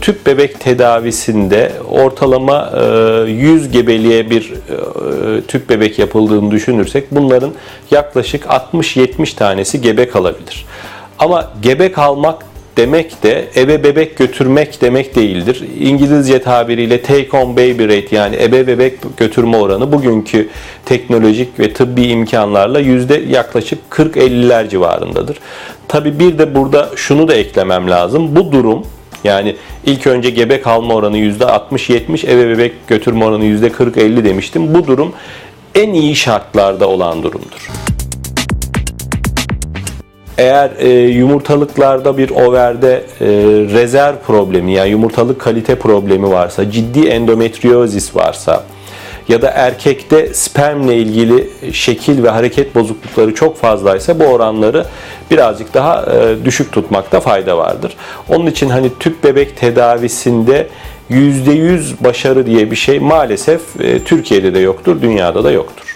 Tüp bebek tedavisinde ortalama e, 100 gebeliğe bir e, tüp bebek yapıldığını düşünürsek bunların yaklaşık 60-70 tanesi gebe kalabilir. Ama gebe kalmak demek de eve bebek götürmek demek değildir. İngilizce tabiriyle take on baby rate yani ebe bebek götürme oranı bugünkü teknolojik ve tıbbi imkanlarla yüzde yaklaşık 40-50'ler civarındadır. Tabi bir de burada şunu da eklemem lazım. Bu durum yani ilk önce gebe kalma oranı %60-70, eve bebek götürme oranı %40-50 demiştim. Bu durum en iyi şartlarda olan durumdur. Eğer e, yumurtalıklarda bir overde e, rezerv problemi yani yumurtalık kalite problemi varsa, ciddi endometriozis varsa ya da erkekte spermle ilgili şekil ve hareket bozuklukları çok fazlaysa bu oranları birazcık daha e, düşük tutmakta fayda vardır. Onun için hani tüp bebek tedavisinde %100 başarı diye bir şey maalesef e, Türkiye'de de yoktur, dünyada da yoktur.